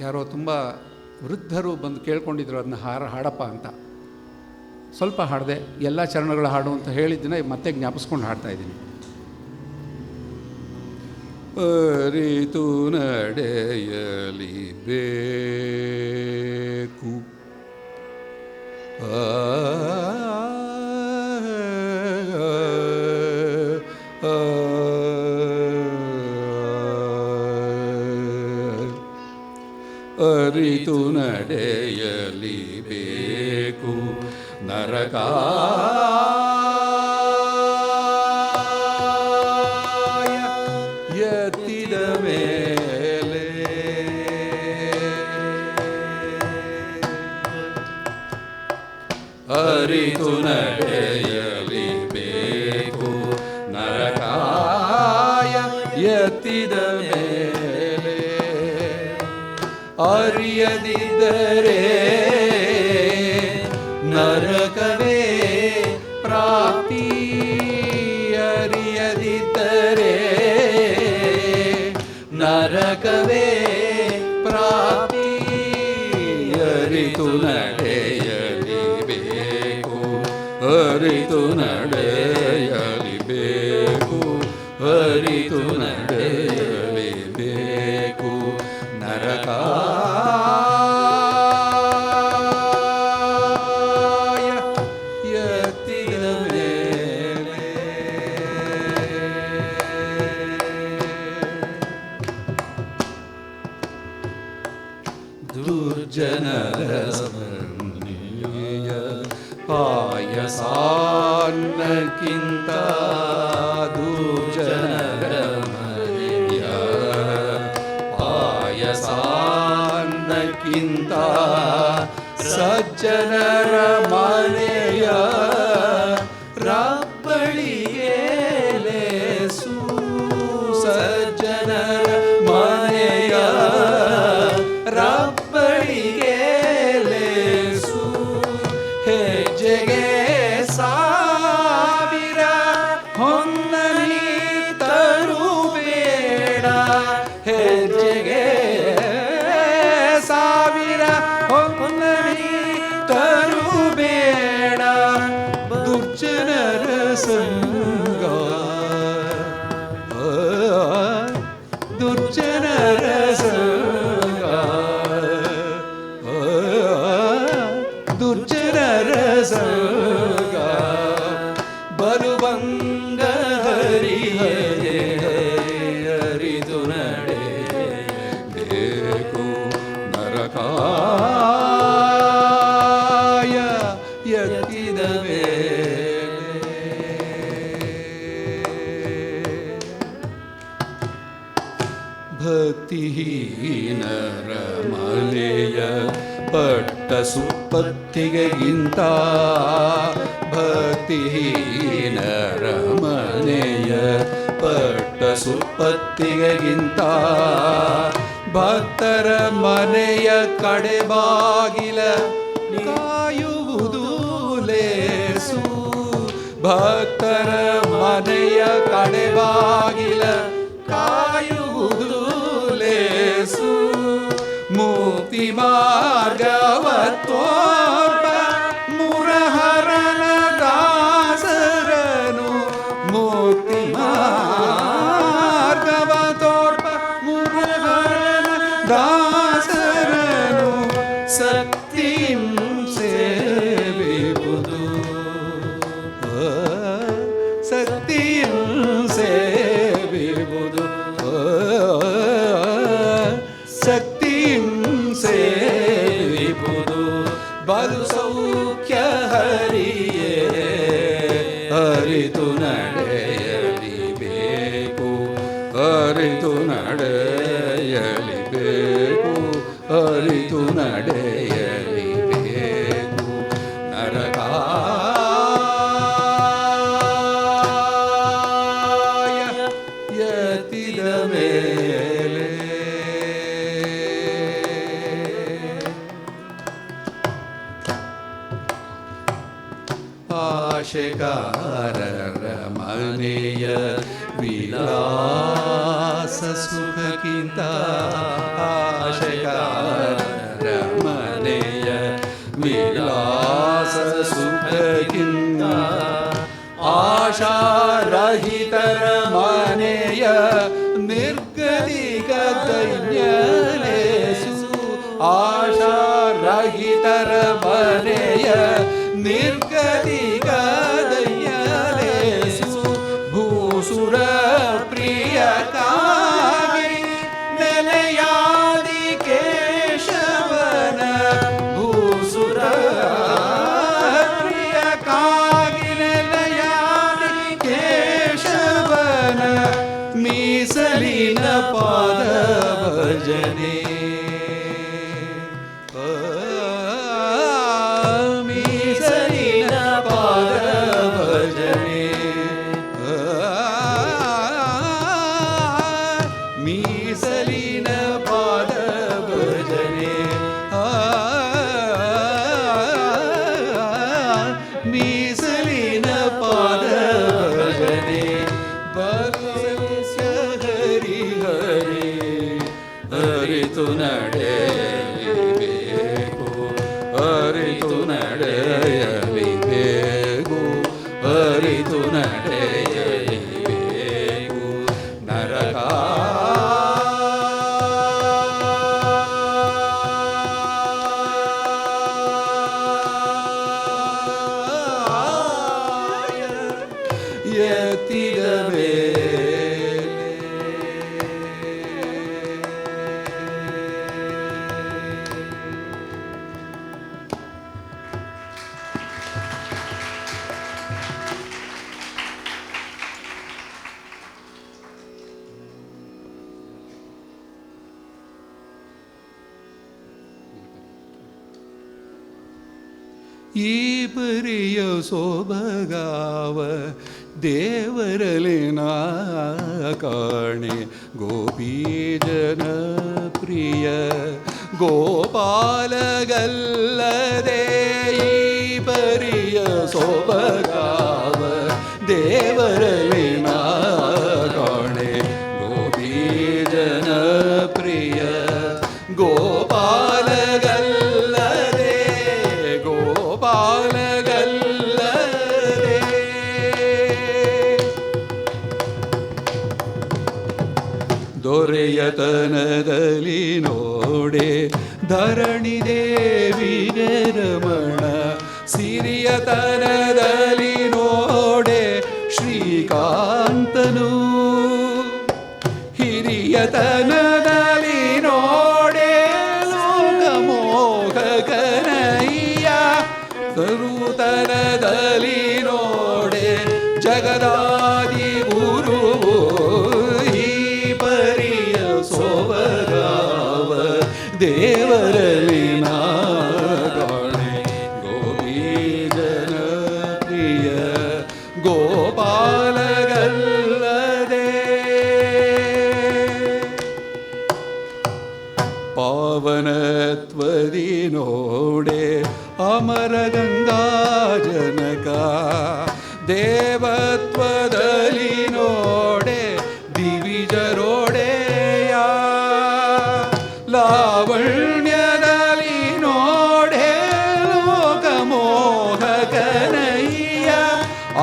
ಯಾರೋ ತುಂಬ ವೃದ್ಧರು ಬಂದು ಕೇಳ್ಕೊಂಡಿದ್ರು ಅದನ್ನ ಹಾರ ಹಾಡಪ್ಪ ಅಂತ. ಸ್ವಲ್ಪ ಹಾಡಿದೆ ಎಲ್ಲ ಚರಣಗಳ ಹಾಡು ಅಂತ ಹೇಳಿದ್ದನ್ನ ಮತ್ತೆ ಜ್ಞಾಪಿಸ್ಕೊಂಡು ಹಾಡ್ತಾ ಇದ್ದೀನಿ. ಅರಿತು ನಡೆಯಲಿ ಬೇಕು. ಆ, ಅರಿತು ನಡೆಯಲಿ ಬೇಕು. ಅರಿತು ನಡೆಯಲಿಬೇಕು ಅರಿತು ನಡೆಯಲಿಬೇಕು ಅರಿತು किन्ता दोजन रमरे किन्ता सज्जन Listen. ಮನೆಯ ಪಟ್ಟ ಸುಪ್ಪತ್ತಿಗೆಗಿಂತ ಭಕ್ತಿಹೀನರ ಮನೆಯ ಪಟ್ಟ ಸುಪತ್ತಿಗೆಗಿಂತ ಭಕ್ತರ ಮನೆಯ ಕಡೆ ಬಾಗಿಲ ಕಾಯುವುದು ಲೇಸು. ಭಕ್ತರ ಮನೆಯ ಕಡೆ முக்தி மார்க ಅರಿತು ನಡೆಯಲಿ ಬೇಕು. ಅರಿತು ನಡೆಯಲಿ ಬೇಕು. ಅರಿತು ನಡೆಯಲಿ আশা Jenny. స్మరితునడే ಈಪರಿಯ ಸೋಬಗಾವ ದೇವರಲಿನಾ ಕಾಣೆ ಗೋಪೀ ಜನ ಪ್ರಿಯ ಗೋಪಾಲಗಲ್ಲದೆ ಈಪರಿಯ ಸೋಬಗಾವ ದೇವರಲಿನಾ ಕಾಣೆ ಗೋಪೀ ಜನ ಪ್ರಿಯ ದೊರೆಯತನದಲ್ಲಿ ನೋಡೆ ಧರಣಿ ದೇವಿಗೆ ರಮಣ ಸಿರಿಯತನದಲ್ಲಿ ನೋಡೆ ಶ್ರೀಕಾಂತನು. ಹಿರಿಯತನದಲ್ಲಿ ನೋಡೆ ಲೋಕಮೋಹಕನಯ್ಯ ತರುತನದಲ್ಲಿ ನೋಡೆ ಜಗದಾದಿ ಲಾವಣ್ಯದಲಿನೋಡೆ ಲೋಕಮೋಹ ಕನಯ್ಯ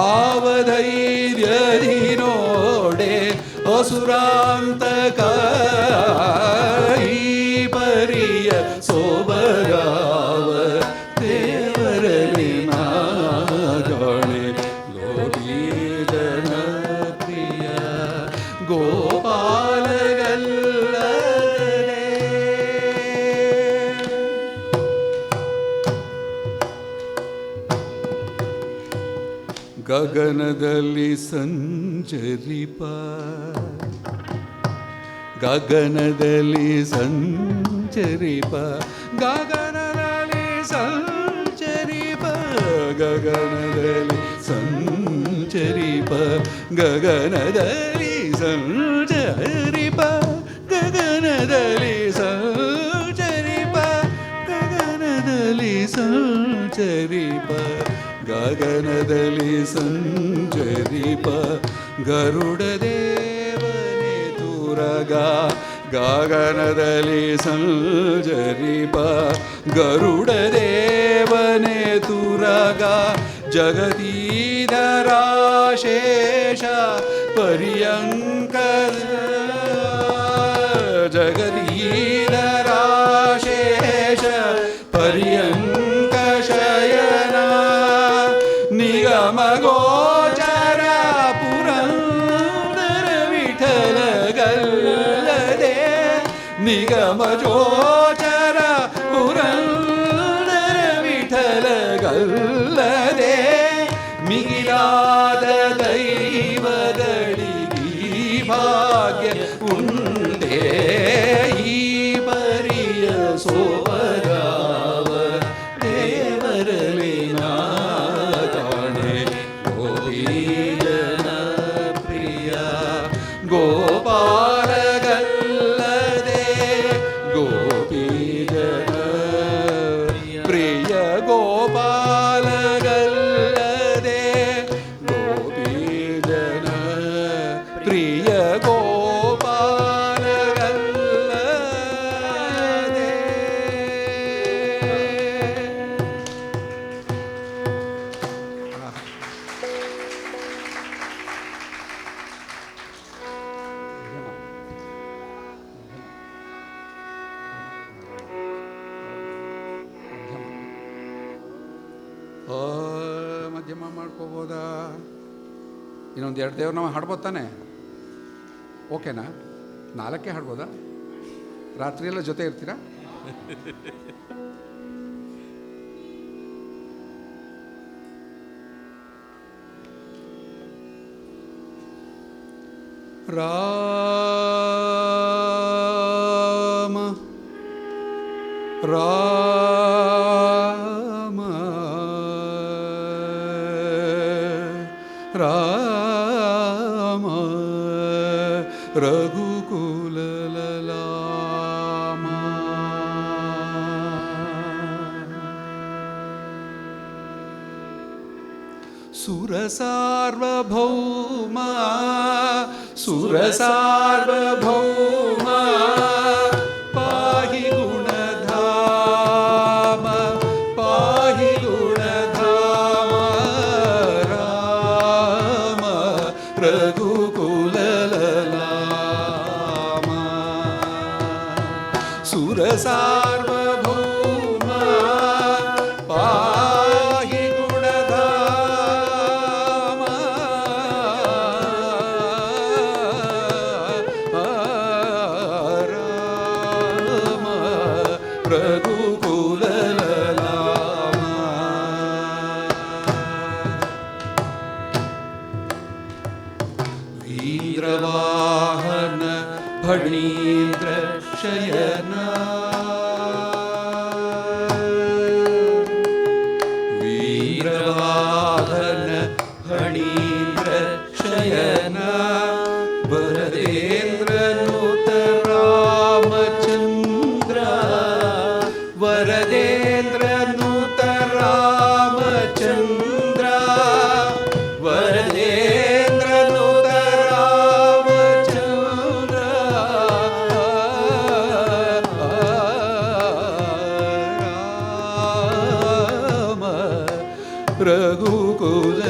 ಆವಧೈರ್ಯದಿನೋಡೆ ಅಸುರಾಂತ ಗಗನದಲ್ಲಿ ಸಂಚರಿಪ ಗಗನದಲ್ಲಿ ಸಂಚರಿಪ ಗಗನದಲ್ಲಿ ಸಂಚರಿಪ ಗಗನದಲ್ಲಿ ಸಂಚರಿಪ ಗಗನದಲ್ಲಿ ಸಂಚರಿಪ ಗಗನದಲ್ಲಿ ಸಂಚರಿಪ ಗಗನದಲ್ಲಿ ಸಂಚರಿಪ ಗಗನದಲ್ಲಿ ಸಂಜರಿಪ ಗರುಡದೇವನೆ ದೇವನೇ ಗಗನದಲ್ಲಿ ಸಂಜರಿಪ ಗರುಡದೇವನೆ ದೇವನೇ ತುರಗ. ಜಗದೀಧರಾಶೇಷ ಪರ್ಯಂಕ 주시옵소서. ಒಂದು ಎರಡು ದೇವ್ರು ನಾವು ಹಾಡ್ಬೋದು ತಾನೆ. ಓಕೆನಾ? ನಾಲ್ಕೇ ಹಾಡ್ಬೋದಾ? ರಾತ್ರಿ ಎಲ್ಲ ಜೊತೆ ಇರ್ತೀರಾ? ರಾಮ ರಾ रघुकुलललामा सुरसार्वभौमा सुरसार्वभौ वाहन शयना रघुकुल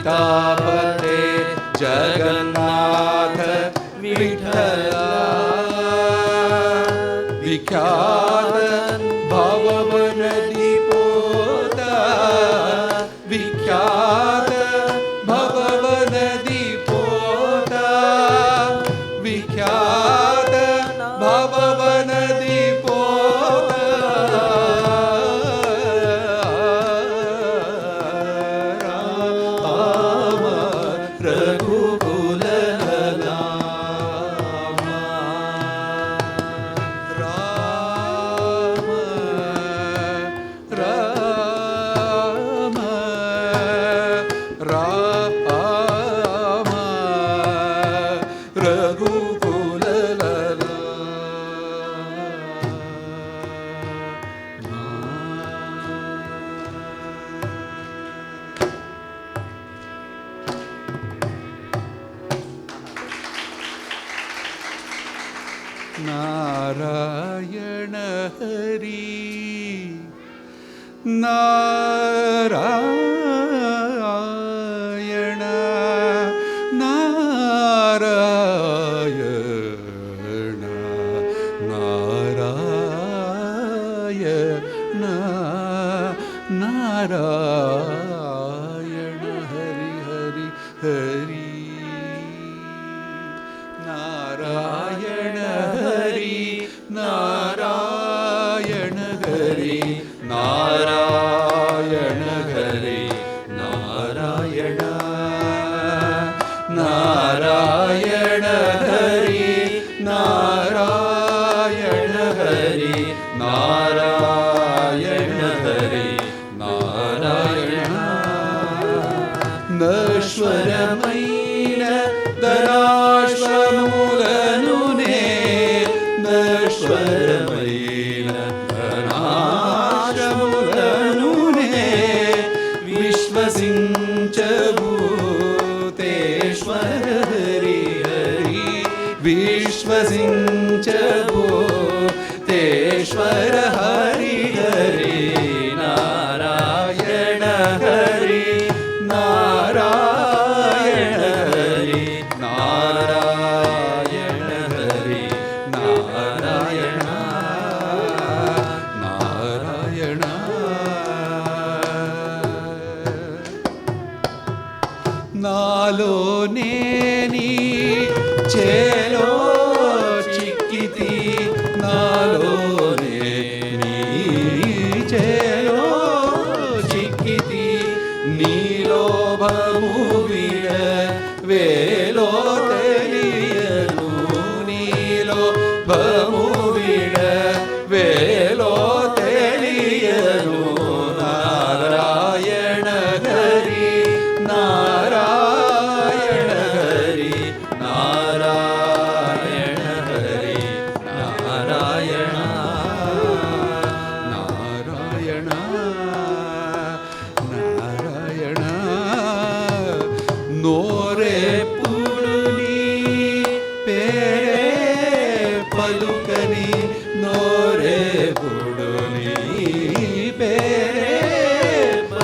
सीतापते जगन्नाथ विठला विख्यात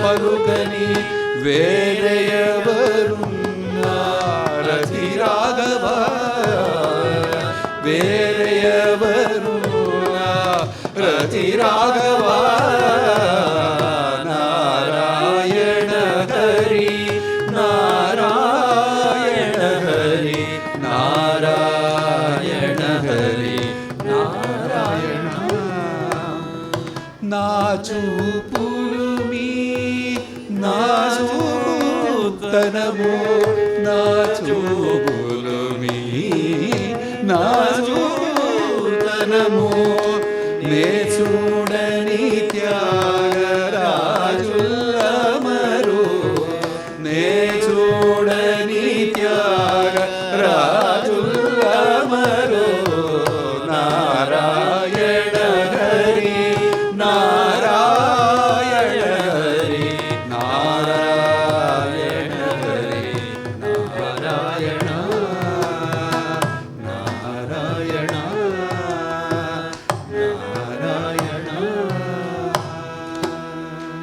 ಮರುಗನಿ ವೇರೆಯವರು ರಥಿರಾಘವ ಬೇರೆಯವರು ರಥಿರಾಘವ నా చూతనము నే చూడని